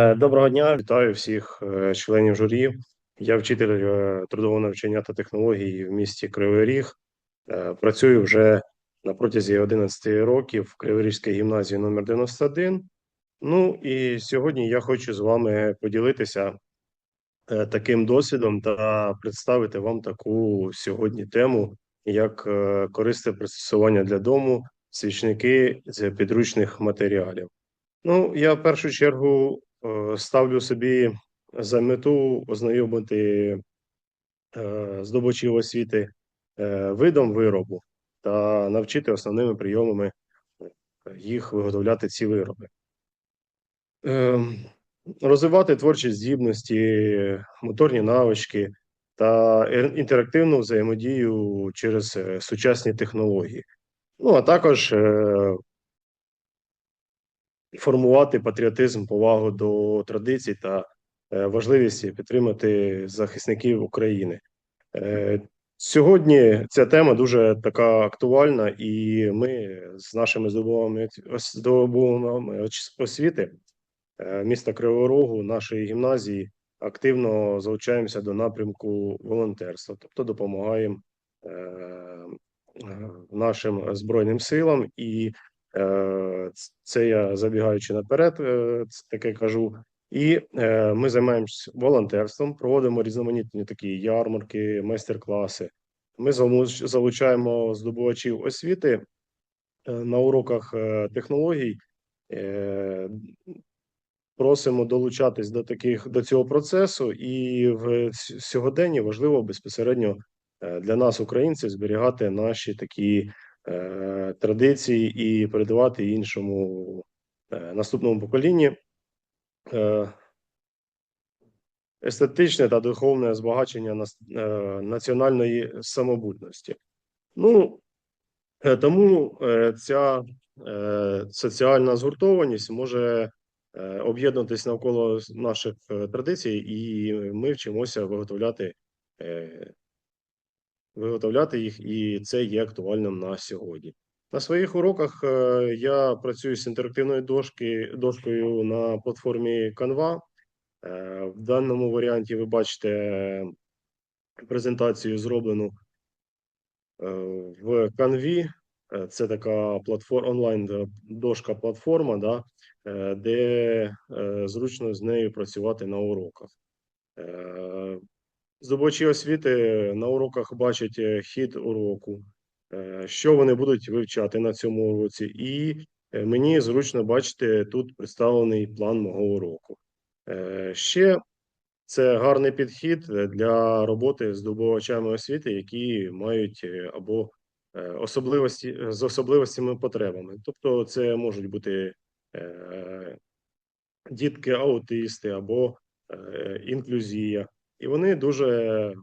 Е, Доброго дня, вітаю всіх е, членів журі. Я вчитель е, трудового навчання та технологій в місті Кривий Ріг. Працюю вже на протязі 11 років в Криворізькій гімназії номер 91. Ну і сьогодні я хочу з вами поділитися таким досвідом та представити вам таку сьогодні тему, як е, корисне пристосування для дому, свічники з підручних матеріалів. Ну, я в першу чергу ставлю собі за мету ознайомити е, здобувачів освіти е, видом виробу та навчити основними прийомами е, їх виготовляти ці вироби. Е, Розвивати творчі здібності, моторні навички та е- інтерактивну взаємодію через е, сучасні технології. Ну, а також е, формувати патріотизм, повагу до традицій та е, важливість підтримати захисників України. Е, Сьогодні ця тема дуже така актуальна, і ми з нашими здобувами освіти е, міста Кривого Рогу, нашої гімназії, активно залучаємося до напрямку волонтерства, тобто допомагаємо нашим збройним силам і Це я забігаючи наперед, е, таке кажу. І е, ми займаємося волонтерством, проводимо різноманітні такі ярмарки, майстер-класи. Ми залуч- залучаємо здобувачів освіти е, на уроках е, технологій. Е, Просимо долучатись до таких до цього процесу, і в сьогоденні важливо безпосередньо е, для нас, українців, зберігати наші такі е, традиції і передавати іншому е, наступному поколінні е, естетичне та духовне збагачення національної самобутності. Ну тому ця соціальна згуртованість може об'єднуватись навколо наших традицій, і ми вчимося виготовляти виготовляти їх, і це є актуальним на сьогодні. На своїх уроках е, я працюю з інтерактивною дошки, дошкою на платформі Canva. Е, В даному варіанті ви бачите презентацію зроблену е, в Canva. Е, Це така платформа онлайн дошка платформа, да, де зручно з нею працювати на уроках. Здобувачі освіти на уроках бачать е, хід уроку, е, що вони будуть вивчати на цьому уроці, і е, мені зручно бачити тут представлений план мого уроку. Ще це гарний підхід для роботи з здобувачами освіти, які мають або особливості з особливостями потребами. Тобто, це можуть бути е, дітки аутисти або інклюзія. І вони дуже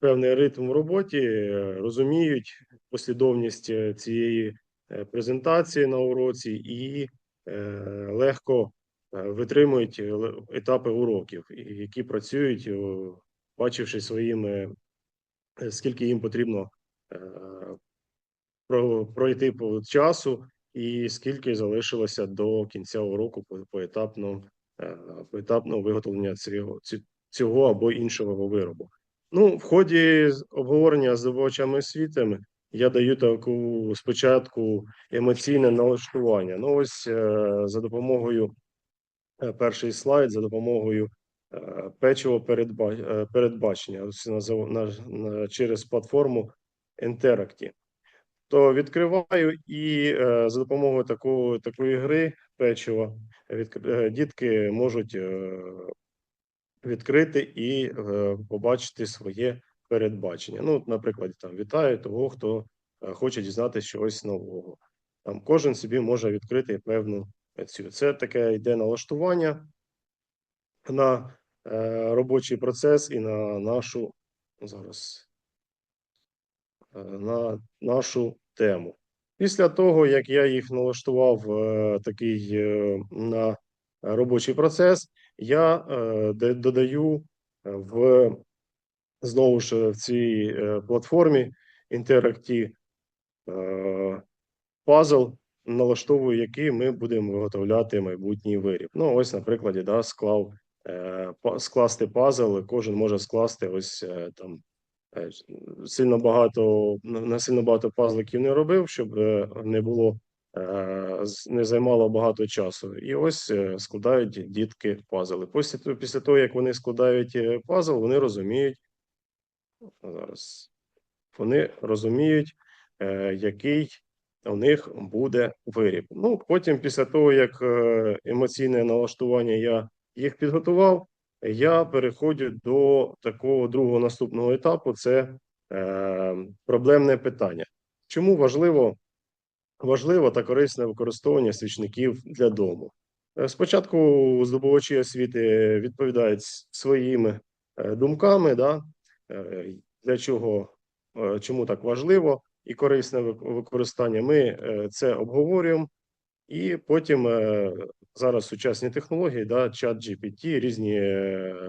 певний ритм в роботі, е, розуміють послідовність е, цієї е, презентації на уроці і легко витримують етапи уроків, які працюють, бачивши своїми, скільки їм потрібно про- пройти по часу, і скільки залишилося до кінця уроку по- поетапно, поетапного виготовлення цього, цього або іншого виробу. Ну, в ході обговорення з здобувачами освіти я даю таку спочатку емоційне налаштування. Ну, ось е, за допомогою е, перший слайд, за допомогою е, печиво передба, передбачення ось через платформу Interacti. То відкриваю і за допомогою такої, такої гри печива е, дітки можуть відкрити і е, побачити своє передбачення. Ну, наприклад, там вітаю того, хто е, хоче дізнатися чогось нового. Там кожен собі може відкрити певну цю. Це таке йде налаштування на е, робочий процес і на нашу зараз на нашу тему. Після того, як я їх налаштував такий на робочий процес, я е, додаю е, в знову ж в цій е, платформі Interactive е, пазл налаштовую який ми будемо виготовляти майбутній виріб. Ну, ось, на прикладі, да, склав е, скласти пазл, кожен може скласти ось е, там е, сильно багато на сильно багато пазликів не робив, щоб е, не було е, не займало багато часу. І ось е, складають дітки пазли. Після після того, як вони складають е, пазл, вони розуміють зараз. Вони розуміють, е, який у них буде виріб. Ну, потім, після того, як е, емоційне налаштування я їх підготував, я переходжу до такого другого наступного етапу: це е, проблемне питання. Чому важливо, важливо та корисне використовування свічників для дому? Е, Спочатку здобувачі освіти відповідають своїми е, думками, да, е, для чого, чому так важливо і корисне використання. Ми це обговорюємо, і потім зараз сучасні технології, да, чат GPT, різні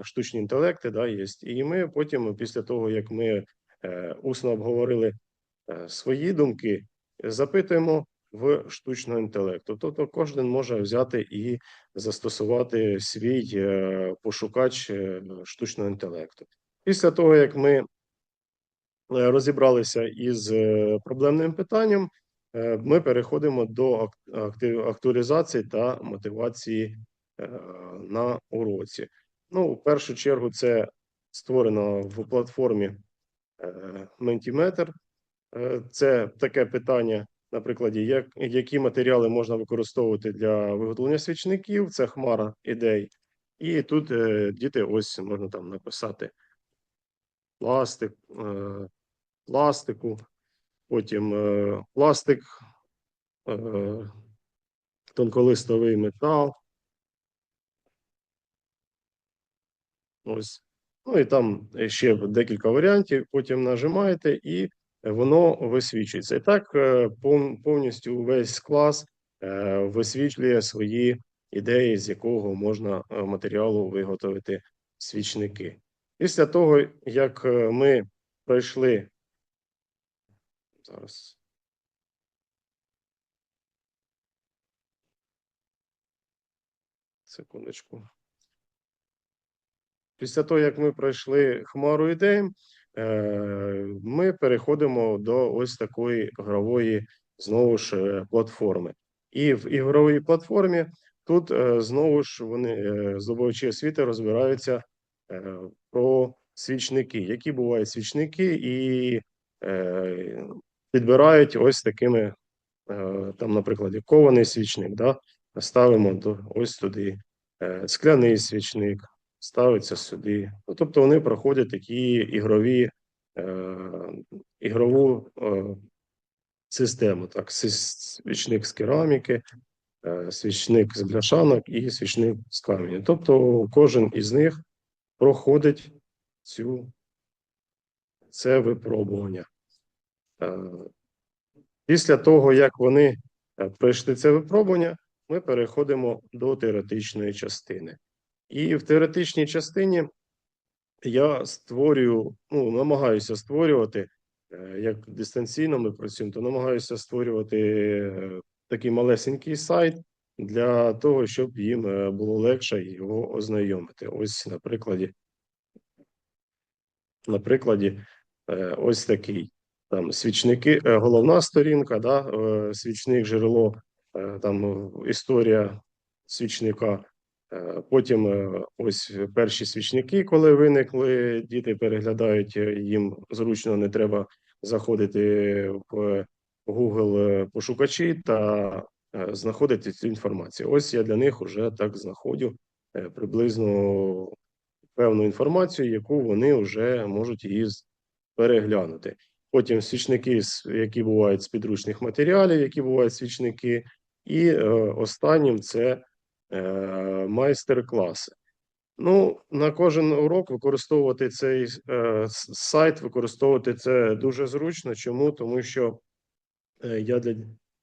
штучні інтелекти, да, є. І ми потім, після того як ми усно обговорили свої думки, запитуємо в штучного інтелекту. Тобто кожен може взяти і застосувати свій е, пошукач е, штучного інтелекту. Після того, як ми е, розібралися із проблемним питанням, ми переходимо до актуалізації та мотивації на уроці. Ну, в першу чергу, це створено в платформі Mentimeter. Е, Це таке питання, на прикладі, як, які матеріали можна використовувати для виготовлення свічників, це хмара ідей. І тут е, діти ось можна там написати пластик, е, пластику, потім е, пластик, е, тонколистовий метал. Ось. Ну і там ще декілька варіантів. Потім нажимаєте, і воно висвічується. І так е, повністю весь клас е, висвітлює свої ідеї, з якого можна е, матеріалу виготовити свічники. Після того, як ми пройшли зараз. Секундочку. Після того, як ми пройшли хмару ідей, ми переходимо до ось такої грової знову ж е, платформи. І в ігровій платформі тут е, знову ж вони е, здобувачі освіти розбираються е, про свічники, які бувають свічники, і е, підбирають ось такими, е, там, наприклад, кований свічник, да? ставимо ось туди е, скляний свічник ставиться сюди. Ну, тобто вони проходять такі ігрові, е, ігрову е, систему. Так, свічник з кераміки, е, свічник з бляшанок і свічник з каменю. Тобто кожен із них проходить цю, це випробування. Е, Після того, як вони е, пройшли це випробування, ми переходимо до теоретичної частини. І в теоретичній частині я створюю, ну, намагаюся створювати, е, як дистанційно ми працюємо, то намагаюся створювати е, такий малесенький сайт для того, щоб їм е, було легше його ознайомити. Ось на прикладі, на прикладі ось такий. Там свічники, головна сторінка, да, свічник, джерело, там історія свічника. Е, Потім е, ось перші свічники, коли виникли, діти переглядають е, їм зручно, не треба заходити в Google пошукачі та знаходити цю інформацію. Ось я для них вже так знаходжу приблизно певну інформацію, яку вони вже можуть її переглянути. Потім свічники, які бувають з підручних матеріалів, які бувають свічники, і останнім це майстер-класи. Ну, на кожен урок використовувати цей е, сайт, використовувати це дуже зручно. Чому? Тому що е, я для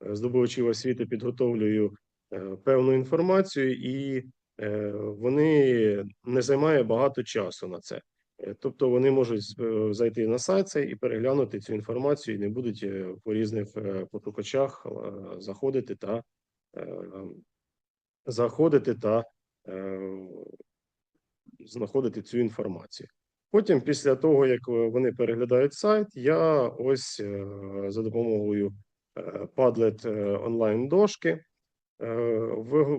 здобувачів освіти підготовлюю е, певну інформацію, і е, вони не займає багато часу на це. Е, Тобто вони можуть е, зайти на сайт і переглянути цю інформацію, і не будуть е, по різних е, потокачах е, заходити та е, заходити та е, знаходити цю інформацію. Потім, після того, як е, вони переглядають сайт, я ось е, за допомогою е, Padlet е, онлайн дошки е,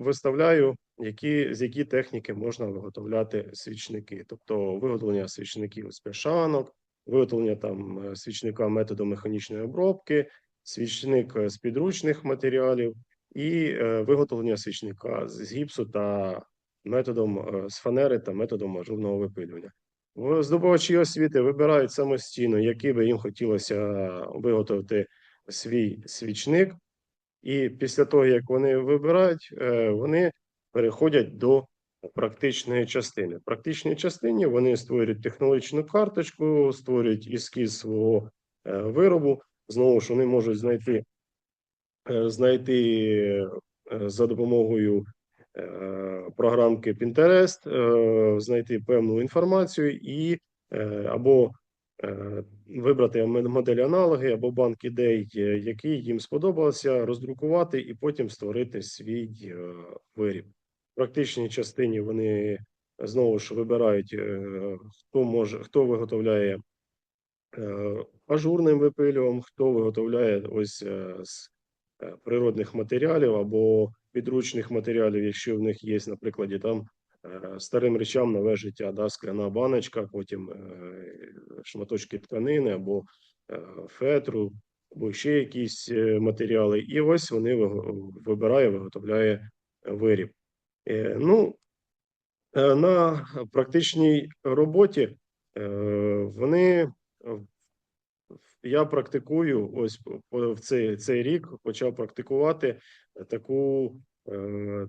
виставляю, які, з які техніки можна виготовляти свічники, тобто виготовлення свічників з пляшанок, виготовлення там е, свічника методом механічної обробки, свічник з підручних матеріалів і е, виготовлення свічника з гіпсу та методом е, з фанери та методом ажурного випилювання. Здобувачі освіти вибирають самостійно, який би їм хотілося виготовити свій свічник, і після того, як вони вибирають, е, вони переходять до практичної частини. В практичній частині вони створюють технологічну карточку, створюють ескіз свого виробу. Знову ж вони можуть знайти, знайти е, за допомогою е, програмки Pinterest, е, знайти певну інформацію і е, або е, вибрати м- модель аналоги або банк ідей, е, який їм сподобався, роздрукувати і потім створити свій е, виріб. В практичній частині вони знову ж вибирають, е, хто може, хто виготовляє е, ажурним випилювом, хто виготовляє ось е, з е, природних матеріалів або підручних матеріалів, якщо в них є, наприклад, там е, старим речам нове життя, да, скляна баночка, потім е, шматочки тканини або е, фетру, або ще якісь е, матеріали. І ось вони вибирає, виготовляє виріб. Е, Ну, е, на практичній роботі е, вони я практикую ось в цей, цей рік почав практикувати таку, е,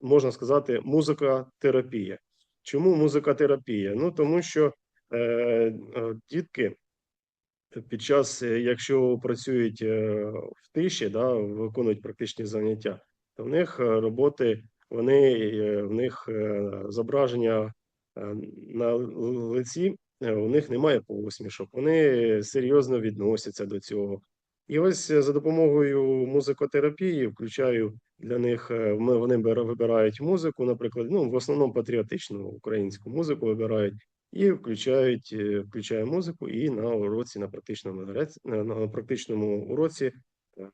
можна сказати, музикотерапія. Чому музикотерапія? Ну тому що е, е, дітки під час, е, якщо працюють е, в тиші, да, виконують практичні заняття, то в них е, роботи, вони е, в них е, зображення е, на лиці, е, у них немає посмішок, вони серйозно відносяться до цього. І ось е, за допомогою музикотерапії включаю для них, е, ми- вони вибирають музику, наприклад, ну, в основному патріотичну українську музику вибирають і включають, е, включає музику, і на уроці, на практичному на, практичному уроці е,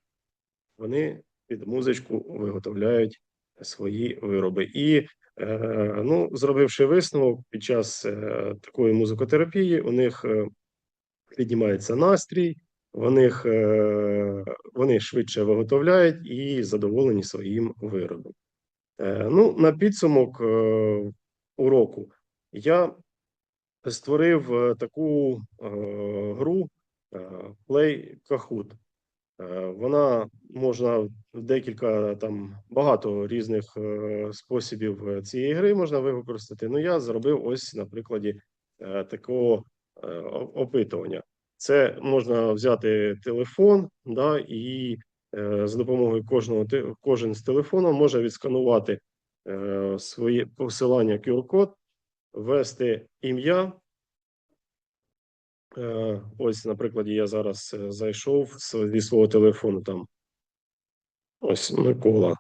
вони під музичку виготовляють свої вироби. І е, ну, зробивши висновок під час е, такої музикотерапії, у них е, піднімається настрій, е, вони швидше виготовляють і задоволені своїм виробом. Е, ну, на підсумок е, уроку я створив е, таку е, гру е, Play Kahoot. Е, Вона можна декілька там багато різних е, способів е, цієї гри можна використати. Ну, я зробив ось на прикладі е, такого опитування. Це можна взяти телефон, да, і за допомогою кожного кожен з телефону може відсканувати своє посилання QR-код, ввести ім'я. Ось, на прикладі, я зараз зайшов зі свого телефону там. Ось Микола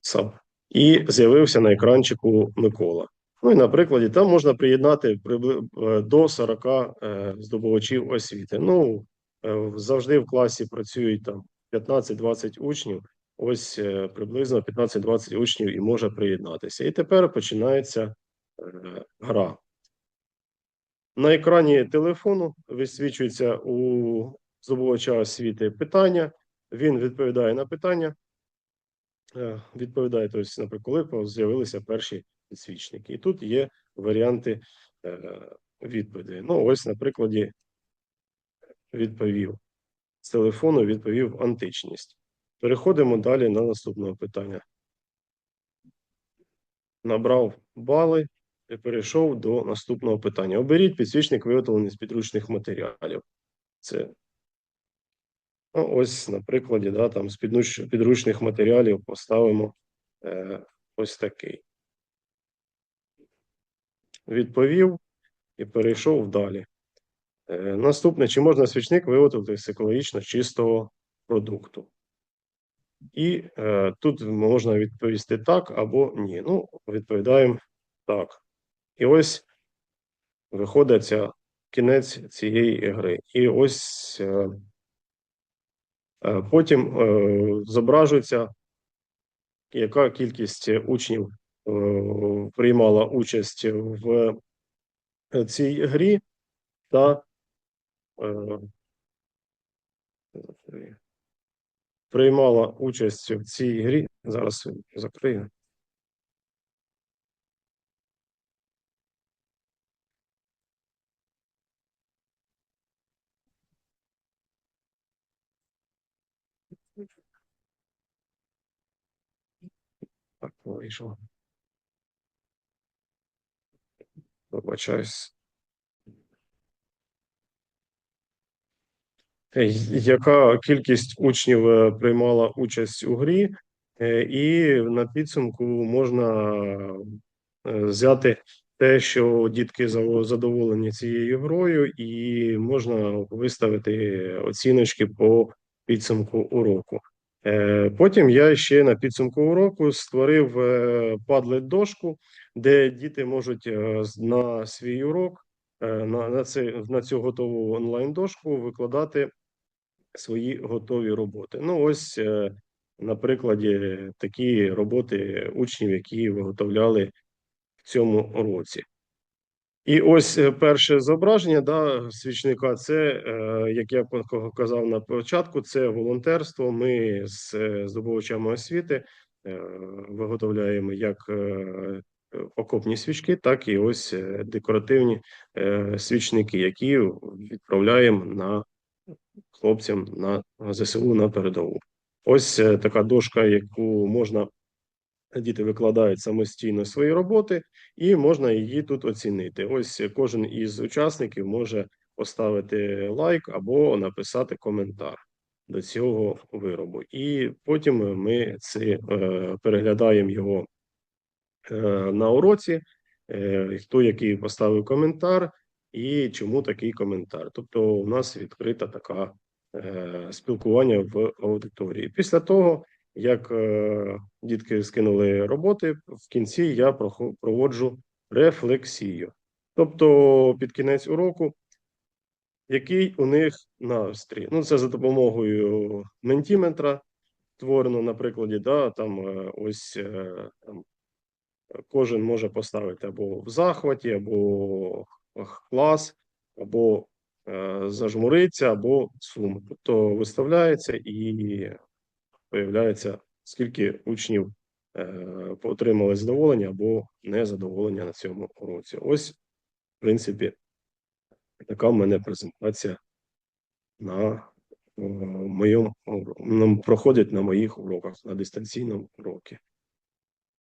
сам. І з'явився на екранчику Микола. Ну і на прикладі там можна приєднати е, до 40 е, здобувачів освіти. Ну, е, завжди в класі працюють там 15-20 учнів. Ось приблизно 15-20 учнів і може приєднатися. І тепер починається гра. На екрані телефону висвічується у здобувача освіти питання. Він відповідає на питання. Е, Відповідає, тобто, наприклад, коли з'явилися перші підсвічники. І тут є варіанти е, відповідей. Ну, ось на прикладі відповів. З телефону відповів античність. Переходимо далі на наступне питання. Набрав бали і перейшов до наступного питання. Оберіть підсвічник, виготовлений з підручних матеріалів. Це ну, ось на прикладі, да, там з підручних матеріалів поставимо е, ось такий. Відповів. і перейшов далі. Е, Наступне, чи можна свічник виготовити з екологічно чистого продукту? І е, тут можна відповісти так або ні. Ну, відповідаємо так. І ось виходить кінець цієї гри. І ось е, потім е, зображується, яка кількість учнів е, приймала участь в цій грі та е, приймала участь в цій грі. Зараз закрию. Так, вийшло. Вибачаюсь. Е, Яка кількість учнів е, приймала участь у грі, Е, і на підсумку можна взяти те, що дітки задоволені цією грою, і можна виставити оціночки по підсумку уроку. Е, Потім я ще на підсумку уроку створив падлет дошку, де діти можуть е, на свій урок е, на, на, це, на цю готову онлайн дошку викладати свої готові роботи. Ну, ось на прикладі такі роботи учнів, які виготовляли в цьому році. І ось е, перше зображення да, свічника. Це, е, як я казав на початку, це волонтерство. Ми з е, здобувачами освіти виготовляємо як окопні свічки, так і ось декоративні свічники, які відправляємо на хлопцям на ЗСУ на передову. Ось така дошка, яку можна діти викладають самостійно свої роботи, і можна її тут оцінити. Ось кожен із учасників може поставити лайк або написати коментар до цього виробу. І потім ми це е, переглядаємо його е, на уроці, е, хто який поставив коментар, і чому такий коментар. Тобто, у нас відкрита така спілкування в аудиторії. Після того, як е, дітки скинули роботи, в кінці я проводжу рефлексію. Тобто, під кінець уроку, який у них настрій. Ну, це за допомогою ментіметра створено на прикладі, да, там е, ось е, там, кожен може поставити або в захваті, або клас, або е, зажмуриться, або сум. Тобто виставляється і появляється, скільки учнів е, отримали задоволення або незадоволення на цьому уроці. Ось, в принципі, така в мене презентація на е, моєму проходить на моїх уроках на дистанційному уроці.